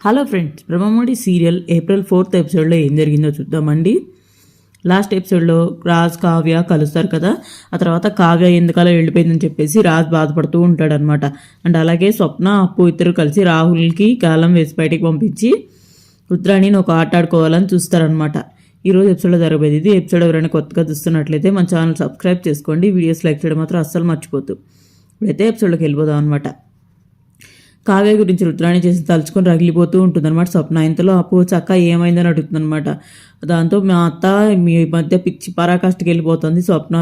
Hello friends Brahmamudi serial April fourth ఎపిసోడ్లో ఏం జరిగిందో చూద్దామండి. లాస్ట్ ఎపిసోడ్లో రాజ్ కావ్య కలుస్తారు కదా ఆ తర్వాత కావ్య ఎందుకలా వెళ్ళిపోయిందని చెప్పేసి రాజ్ బాధపడుతూ ఉంటాడనమాట అండ్ అలాగే స్వప్న అప్పు ఇద్దరు కలిసి రాహుల్కి గాలం వేసి బయటికి పంపించి రుద్రాణిని ఒక ఆట ఆడుకోవాలని చూస్తారనమాట ఈరోజు ఎపిసోడ్లో జరగబోయేది ఇది. ఎపిసోడ్ ఎవరైనా కొత్తగా చూస్తున్నట్లయితే మన ఛానల్ సబ్స్క్రైబ్ చేసుకోండి. వీడియోస్ లైక్ చేయడం మాత్రం అస్సలు మర్చిపోద్దు ఇప్పుడైతే ఎపిసోడ్లోకి వెళ్ళిపోదాం అనమాట కావ్య గురించి రుద్రాణి చేసి తలుచుకొని రగిలిపోతూ ఉంటుందన్నమాట స్వప్న. ఇంతలో అప్పు చక్క ఏమైందని అడుగుతుందనమాట దాంతో మా అత్త మీ మధ్య పిచ్చి పరాకాష్ఠకి వెళ్ళిపోతుంది స్వప్న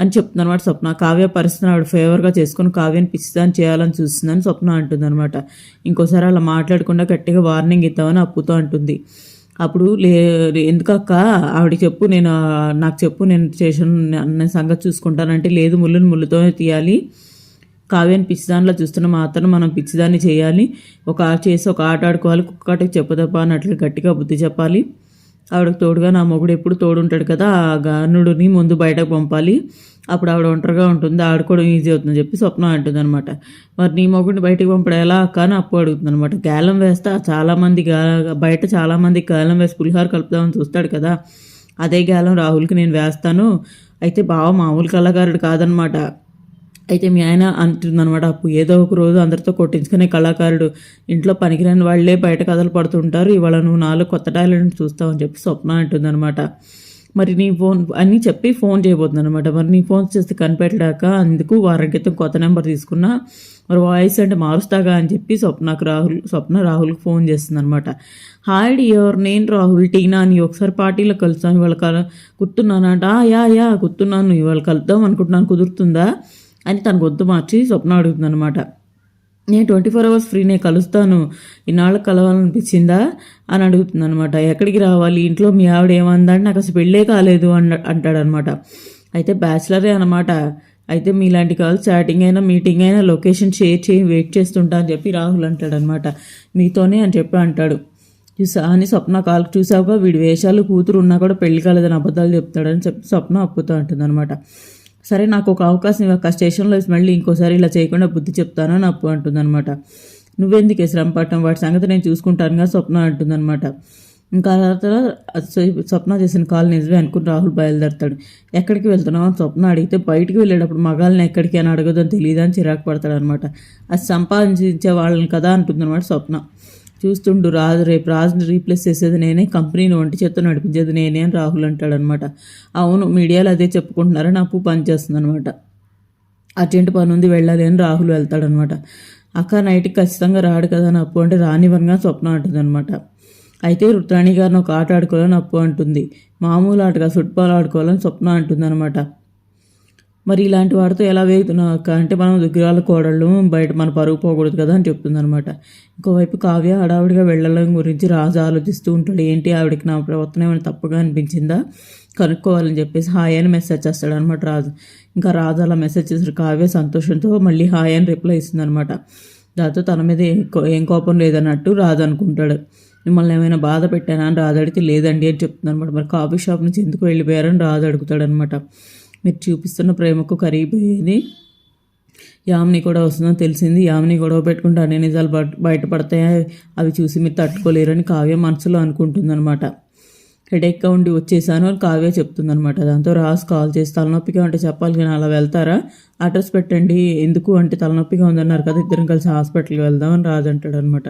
అని చెప్తుందన్నమాట స్వప్న. కావ్య పరిస్థితిని ఆవిడ ఫేవర్గా చేసుకొని కావ్యని పిచ్చిదాన్ని చేయాలని చూస్తుందని స్వప్న అంటుందన్నమాట. ఇంకోసారి అలా మాట్లాడకుండా గట్టిగా వార్నింగ్ ఇద్దామని అప్పుతో అంటుంది. అప్పుడు లే ఎందుకక్క ఆవిడ చెప్పు నేను నాకు చెప్పు నేను స్టేషన్ అన్న సంగతి చూసుకుంటానంటే లేదు ముళ్ళుని ముళ్ళుతో తీయాలి. కావ్యాన్ని పిచ్చిదానిలో చూస్తున్న మాత్రం మనం పిచ్చిదాన్ని చేయాలి. ఒక చేసి ఒక ఆట ఆడుకోవాలి. కుక్కటికి చెప్పదప్ప అన్నట్లు గట్టిగా బుద్ధి చెప్పాలి. ఆవిడకి తోడుగా నా మొగుడు ఎప్పుడు తోడుంటాడు కదా ఆ గానుడిని ముందు బయటకు పంపాలి. అప్పుడు ఆవిడ ఒంటరిగా ఉంటుంది. ఆడుకోవడం ఈజీ అవుతుందని చెప్పి స్వప్నం అంటుంది అనమాట మరి నీ మొగుడిని బయటకు పంపడం ఎలా అక్క అని అప్పు అడుగుతుంది అనమాట గాలం వేస్తా చాలామంది గా బయట చాలామంది గాలం వేసి పులిహార కలుపుదామని చూస్తాడు కదా. అదే గాలం రాహుల్కి నేను వేస్తాను. అయితే బావ మామూలు కళాకారుడు కాదనమాట అయితే మీ ఆయన అంటుందన్నమాట అప్పు ఏదో ఒక రోజు అందరితో కొట్టించుకునే కళాకారుడు. ఇంట్లో పనికిరాని వాళ్ళే బయట కథలు పడుతుంటారు. ఇవాళ నువ్వు నాలుగు కొత్త టాలెంట్ చూస్తావు అని చెప్పి స్వప్న అంటుందన్నమాట. మరి నీ ఫోన్ అని చెప్పి ఫోన్ చేయబోతుంది అనమాట మరి నీ ఫోన్ చేస్తే కనిపెట్టడాక అందుకు వారం క్రితం కొత్త నెంబర్ తీసుకున్నా మరి వాయిస్ అంటే మారుస్తాగా అని చెప్పి స్వప్నకు రాహుల్ స్వప్న రాహుల్కి ఫోన్ చేస్తుంది అనమాట హాయ్ డియర్ నేను రాహుల్ టీనా అని ఒకసారి పార్టీలో కలుస్తాను. ఇవాళ కల గుర్తున్నానంట. Yeah yeah గుర్తున్నాను. ఇవాళ కలుద్దాం అనుకుంటున్నాను. కుదురుతుందా? అని తన గొంతు మార్చి స్వప్న అడుగుతుందనమాట నేను ట్వంటీ ఫోర్ అవర్స్ ఫ్రీ నేను కలుస్తాను. ఇన్నాళ్ళకి కలవాలనిపించిందా? అని అడుగుతుందనమాట ఎక్కడికి రావాలి? ఇంట్లో మీ ఆవిడ ఏమందంటే నాకు అసలు పెళ్ళే కాలేదు అన్న అంటాడనమాట అయితే బ్యాచిలరే అనమాట అయితే మీలాంటి కాల్ చాటింగ్ అయినా మీటింగ్ అయినా లొకేషన్ షేర్ చేయి వెయిట్ చేస్తుంటా అని చెప్పి రాహుల్ అంటాడనమాట మీతోనే అని చెప్పి అంటాడు. చూసా అని స్వప్న కాల్కి చూసావుగా? వీడి వేషాలు కూతురు ఉన్నా కూడా పెళ్ళి కాలేదని అబద్ధాలు చెప్తాడని చెప్పి స్వప్న అప్పుతో అంటుందన్నమాట. సరే నాకు ఒక అవకాశం ఇవ్వక స్టేషన్లో మళ్ళీ ఇంకోసారి ఇలా చేయకుండా బుద్ధి చెప్తానని అప్పు అంటుందన్నమాట. నువ్వెందుకే శ్రమ పట్టడం వాటి సంగతి నేను చూసుకుంటానుగా స్వప్న అంటుందన్నమాట. ఇంకా తర్వాత స్వప్న చేసిన కాల్ నిజమే అనుకుని రాహుల్ బయలుదేరతాడు. ఎక్కడికి వెళ్తున్నావు అని స్వప్న అడిగితే బయటికి వెళ్ళేటప్పుడు మగాళ్ళని ఎక్కడికి అని అడగదని తెలియదు అని చిరాకు పడతాడు అనమాట అది సంపాదించే వాళ్ళని కదా అంటుందన్నమాట స్వప్న. చూస్తుండు రాజు రేపు రాజుని రీప్లేస్ చేసేది నేనే కంపెనీని ఒంటి చేత్తో నడిపించేది నేనే అని రాహుల్ అంటాడనమాట అవును మీడియాలో అదే చెప్పుకుంటున్నారని అప్పు పనిచేస్తుంది అనమాట అర్జెంట్ పని ఉంది వెళ్ళాలి అని రాహుల్ వెళ్తాడనమాట అక్క నైట్కి ఖచ్చితంగా రాడు కదా అని అప్పు అంటే రానివ్వనుగా స్వప్న అంటుందన్నమాట. అయితే రుత్రాణి గారిని ఒక ఆట ఆడుకోవాలని అప్పు అంటుంది. మామూలు ఆటగా ఫుట్బాల్ ఆడుకోవాలని స్వప్న అంటుందన్నమాట. మరి ఇలాంటి వాడితో ఎలా వేగుతున్నావు అక్క? అంటే మనం దుగ్గిరాల కోడళ్ళు బయట మన పరుగు పోకూడదు కదా అని చెప్తుందనమాట ఇంకోవైపు కావ్య హడావిడిగా వెళ్ళడం గురించి రాజు ఆలోచిస్తూ ఉంటాడు. ఏంటి ఆవిడకి నా ప్రవర్తన ఏమైనా తప్పుగా అనిపించిందా? కనుక్కోవాలని చెప్పేసి హాయ్ అని మెసేజ్ చేస్తాడు అనమాట రాజు. ఇంకా రాజు అలా మెసేజ్ చేసిన కావ్య సంతోషంతో మళ్ళీ హాయ్ అని రిప్లై ఇస్తుందనమాట దాంతో తన మీద ఏం కోపం లేదన్నట్టు రాజు అనుకుంటాడు. మిమ్మల్ని ఏమైనా బాధ పెట్టానా అని రాజు అడిగితే లేదండి అని చెప్తుంది అనమాట మరి కాఫీ షాప్ నుంచి ఎందుకు వెళ్ళిపోయారని రాజు అడుగుతాడనమాట మీరు చూపిస్తున్న ప్రేమకు కరిగిపోయేది. యామిని కూడా వస్తుందని తెలిసింది. యామిని గొడవ పెట్టుకుంటే అన్ని నిజాలు బయటపడతాయి? అవి చూసి మీరు తట్టుకోలేరని కావ్య మనసులో అనుకుంటుందన్నమాట. హెడేక్గా ఉండి వచ్చేసాను అని కావ్య చెప్తుందనమాట దాంతో రాజు కాల్ చేసి తలనొప్పిగా ఉంటే చెప్పాలి కానీ అలా వెళ్తారా? అడ్రస్ పెట్టండి. ఎందుకు? అంటే తలనొప్పిగా ఉందన్నారు కదా ఇద్దరం కలిసి హాస్పిటల్కి వెళ్దామని రాజు అంటాడు అనమాట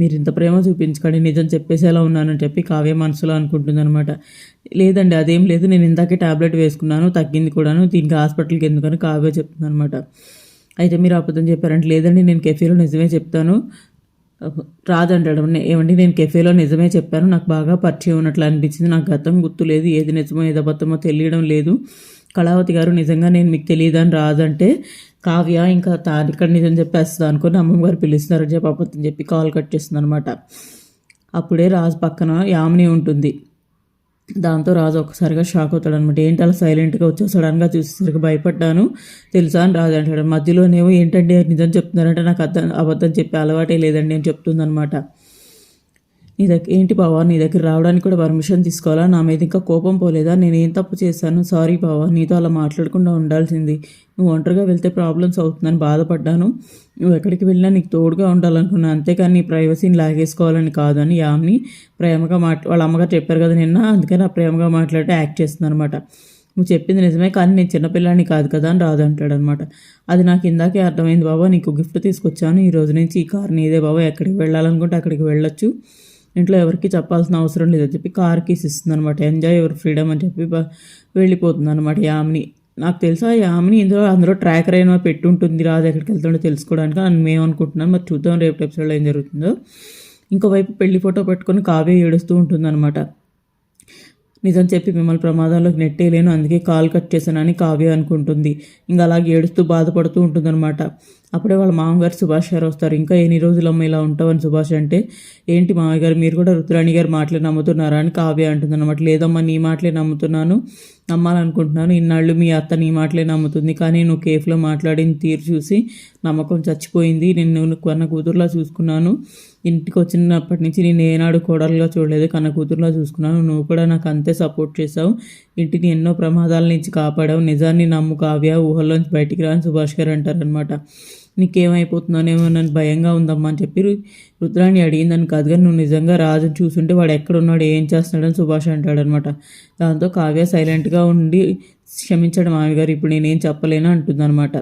మీరు ఇంత ప్రేమ చూపించకండి నిజం చెప్పేసేలా ఉన్నానని చెప్పి కావ్య మనసులో అనుకుంటుందనమాట లేదండి అదేం లేదు నేను ఇందాకే ట్యాబ్లెట్ వేసుకున్నాను తగ్గింది కూడాను దీనికి హాస్పిటల్కి ఎందుకని కావ్య చెప్తుందనమాట అయితే మీరు అబద్ధం చెప్పారంటే లేదండి నేను కెఫేలో నిజమే చెప్తాను. రాదంటాడు ఏమండి నేను కెఫేలో నిజమే చెప్పాను నాకు బాగా పరిచయం ఉన్నట్లు అనిపించింది నాకు గతం గుర్తు లేదు ఏది నిజమో ఏది అబద్ధమో తెలియడం లేదు. కళావతి గారు నిజంగా నేను మీకు తెలియదని రాదంటే కావ్య ఇంకా తాను ఇక్కడ నిజం చెప్పేస్తుంది అనుకుని అమ్మమ్మ గారు పిలుస్తున్నారని చెప్పి అబద్ధం చెప్పి కాల్ కట్ చేస్తుంది అనమాట అప్పుడే రాజు పక్కన యామిని ఉంటుంది. దాంతో రాజు ఒక్కసారిగా షాక్ అవుతాడు అనమాట ఏంటి అలా సైలెంట్గా వచ్చా సడన్గా చూసేసరికి భయపడ్డాను. తెలుసా అని రాజు అంటాడు మధ్యలోనేమో ఏంటంటే నిజం చెప్తున్నారంటే నాకు అర్థం అబద్ధం చెప్పి అలవాటే లేదండి అని చెప్తుందనమాట నీ దగ్గర ఏంటి బావా నీ దగ్గర రావడానికి కూడా పర్మిషన్ తీసుకోవాలా? నా మీద ఇంకా కోపం పోలేదా? నేను ఏం తప్పు చేశాను? సారీ బావా నీతో అలా మాట్లాడకుండా ఉండాల్సింది. నువ్వు ఒంటరిగా వెళ్తే ప్రాబ్లమ్స్ అవుతుందని బాధపడ్డాను. నువ్వు ఎక్కడికి వెళ్ళినా నీకు తోడుగా ఉండాలనుకున్నా అంతేకాని నీ ప్రైవసీని లాగేసుకోవాలని కాదని యామ్ని ప్రేమగా మాట్లా వాళ్ళ అమ్మగారు చెప్పారు కదా నిన్న అందుకని ఆ ప్రేమగా మాట్లాడి యాక్ట్ చేస్తుంది అనమాట నువ్వు చెప్పింది నిజమే కానీ నేను చిన్నపిల్లాడిని కాదు కదా అని రాదు అంటాడు అనమాట అది నాకు ఇందాకే అర్థమైంది బాబా నీకు గిఫ్ట్ తీసుకొచ్చాను. ఈ రోజు నుంచి ఈ కార్ నీదే బాబా ఎక్కడికి వెళ్ళాలనుకుంటే అక్కడికి వెళ్ళొచ్చు. ఇంట్లో ఎవరికి చెప్పాల్సిన అవసరం లేదని చెప్పి కార్ కీస్ ఇస్తుంది అనమాట ఎంజాయ్ యువర్ ఫ్రీడమ్ అని చెప్పి వెళ్ళిపోతుంది అనమాట యామిని. నాకు తెలుసా యామిని ఇందులో అందులో ట్రాకర్ అయిన పెట్టుంటుంది రాజు ఎక్కడికి వెళ్తుండో తెలుసుకోవడానికి అని మేము అనుకుంటున్నాం. మరి చూద్దాం రేపు ఎపిసోడ్లో ఏం జరుగుతుందో. ఇంకోవైపు పెళ్ళి ఫోటో పెట్టుకొని కావ్య ఏడుస్తూ ఉంటుందన్నమాట. నిజం చెప్పి మిమ్మల్ని ప్రమాదాల్లోకి నెట్టేయలేను అందుకే కాల్ కట్ చేశానని కావ్య అనుకుంటుంది. ఇంకా అలాగే ఏడుస్తూ బాధపడుతూ ఉంటుందన్నమాట. అప్పుడే వాళ్ళ మామగారు సుభాష్ గారు వస్తారు. ఇంకా ఎన్ని రోజులు అమ్మ ఇలా ఉంటావని సుభాష్ అంటే ఏంటి మామయ్య గారు మీరు కూడా రుతురాణి గారి మాటలే నమ్ముతున్నారా? అని కావ్య అంటుందన్నమాట. లేదమ్మా నీ మాటలే నమ్ముతున్నాను. నమ్మాలనుకుంటున్నాను. ఇన్నాళ్ళు మీ అత్త నీ మాటలే నమ్ముతుంది. కానీ నువ్వు కేఫ్లో మాట్లాడిన తీరు చూసి నమ్మకం చచ్చిపోయింది. నిన్ను కన్న కూతురులా చూసుకున్నాను. ఇంటికి వచ్చినప్పటి నుంచి నేను ఏనాడు కోడలుగా చూడలేదు. కన్న కూతురులా చూసుకున్నాను. నువ్వు కూడా నాకు అంతే సపోర్ట్ చేసావు ఇంటిని ఎన్నో ప్రమాదాల నుంచి కాపాడావు. నిజాన్ని నమ్ము కావ్య. ఊహల్లోంచి బయటికి రాని సుభాష్ గారు అంటారనమాట నీకేమైపోతున్నానేమో నన్ను భయంగా ఉందమ్మా అని చెప్పి రుద్రాణి అడిగిందని కాదు కానీ నువ్వు నిజంగా రాజుని చూసుంటే వాడు ఎక్కడున్నాడు ఏం చేస్తున్నాడని సుభాష్ అంటాడనమాట. దాంతో కావ్య సైలెంట్గా ఉండి క్షమించడం మామయ్య ఇప్పుడు నేనేం చెప్పలేను అంటుందన్నమాట.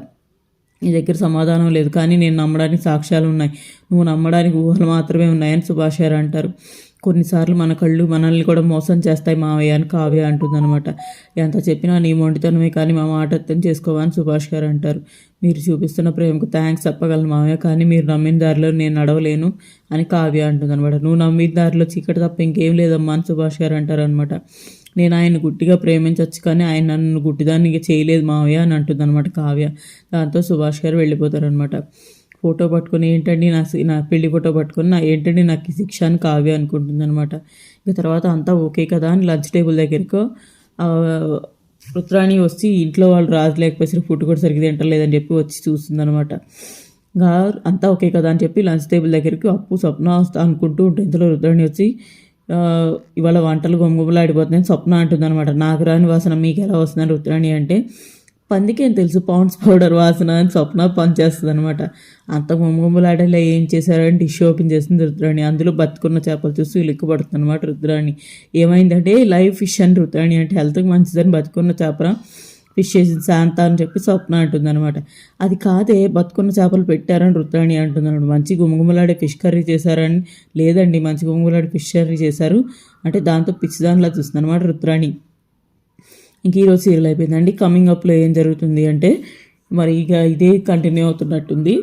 నీ దగ్గర సమాధానం లేదు కానీ నేను నమ్మడానికి సాక్ష్యాలు ఉన్నాయి. నువ్వు నమ్మడానికి ఊహలు మాత్రమే ఉన్నాయని సుభాష్ గారు అంటారు. కొన్నిసార్లు మన కళ్ళు మనల్ని కూడా మోసం చేస్తాయి మావయ్య అని కావ్య అంటుందన్నమాట. ఎంత చెప్పినా నీ మొండితనమే కానీ మా మాట అర్థం చేసుకోవని సుభాష్ గారు అంటారు. మీరు చూపిస్తున్న ప్రేమకు థ్యాంక్స్ చెప్పగలను మావయ్య కానీ మీరు నమ్మిన దారిలో నేను నడవలేను అని కావ్య అంటుందన్నమాట. నువ్వు నమ్మిన దారిలో చీకటి తప్ప ఇంకేం లేదమ్మా అని సుభాష్ గారు అంటారనమాట నేను ఆయన గుట్టిగా ప్రేమించవచ్చు కానీ ఆయన నన్ను గుట్టిదాన్ని చేయలేదు మావయ్య అని అంటుందన్నమాట కావ్య. దాంతో సుభాష్ గారు వెళ్ళిపోతారనమాట ఫోటో పట్టుకొని ఏంటండి నా నా పెళ్ళి ఫోటో పట్టుకొని నా ఏంటండి నాకు శిక్ష అని కావ్య అనుకుంటుందన్నమాట. ఇక తర్వాత అంతా ఓకే కదా అని లంచ్ టేబుల్ దగ్గరకు రుత్రాణి రుద్రాణి వచ్చి ఇంట్లో వాళ్ళు రాజు లేకపోతే ఫుడ్ కూడా సరిగ్గా తింటలేదని చెప్పి వచ్చి చూస్తుందన్నమాట. ఇంకా అంతా ఓకే కదా అని చెప్పి లంచ్ టేబుల్ దగ్గరికి అప్పు స్వప్న వస్తా అనుకుంటూ ఉంటుంది ఇంతలో రుద్రాణి వచ్చి ఇవాళ వంటలు గుమగుమలాడిపోతున్నాయని స్వప్న అంటుంది అనమాట నాకు రాని వాసన మీకు ఎలా వస్తుందని రుద్రాణి అంటే పందికేం తెలుసు పౌండ్స్ పౌడర్ వాసన అని స్వప్న పనిచేస్తుంది అనమాట అంత గుమగుమలాడేలా ఏం చేశారని డిష్ ఓపెన్ చేసింది రుద్రాణి. అందులో బతుకున్న చేపలు చూసి లిక్కుపడుతుంది అనమాట రుద్రాణి. ఏమైందంటే లైవ్ ఫిష్ అని రుద్రాణి అంటే హెల్త్కి మంచిదని బతుకున్న చేపల ఫిష్ చేసింది శాంత అని చెప్పి స్వప్న అంటుంది అనమాట అది కాదే బతుకున్న చేపలు పెట్టారని రుద్రాణి అంటుంది అనమాట మంచి గుమగుమలాడే ఫిష్ కర్రీ చేశారని లేదండి మంచి గుమగుమలాడే ఫిష్ కర్రీ చేశారు. అంటే దాంతో పిచ్చిదానిలా చూస్తుంది అనమాట రుద్రాణి. ఇంక ఈరోజు సీరియల్ అయిపోయిందండి. కమింగ్ అప్లో ఏం జరుగుతుంది అంటే మరి ఇక ఇదే కంటిన్యూ అవుతున్నట్టుంది.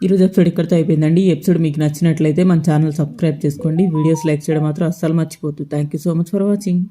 ఈరోజు ఎపిసోడ్ ఇక్కడితో అయిపోయిందండి. ఈ ఎపిసోడ్ మీకు నచ్చినట్లయితే మన ఛానల్ సబ్స్క్రైబ్ చేసుకోండి. వీడియోస్ లైక్ చేయడం మాత్రం అస్సలు మర్చిపోతుంది thank you so much for watching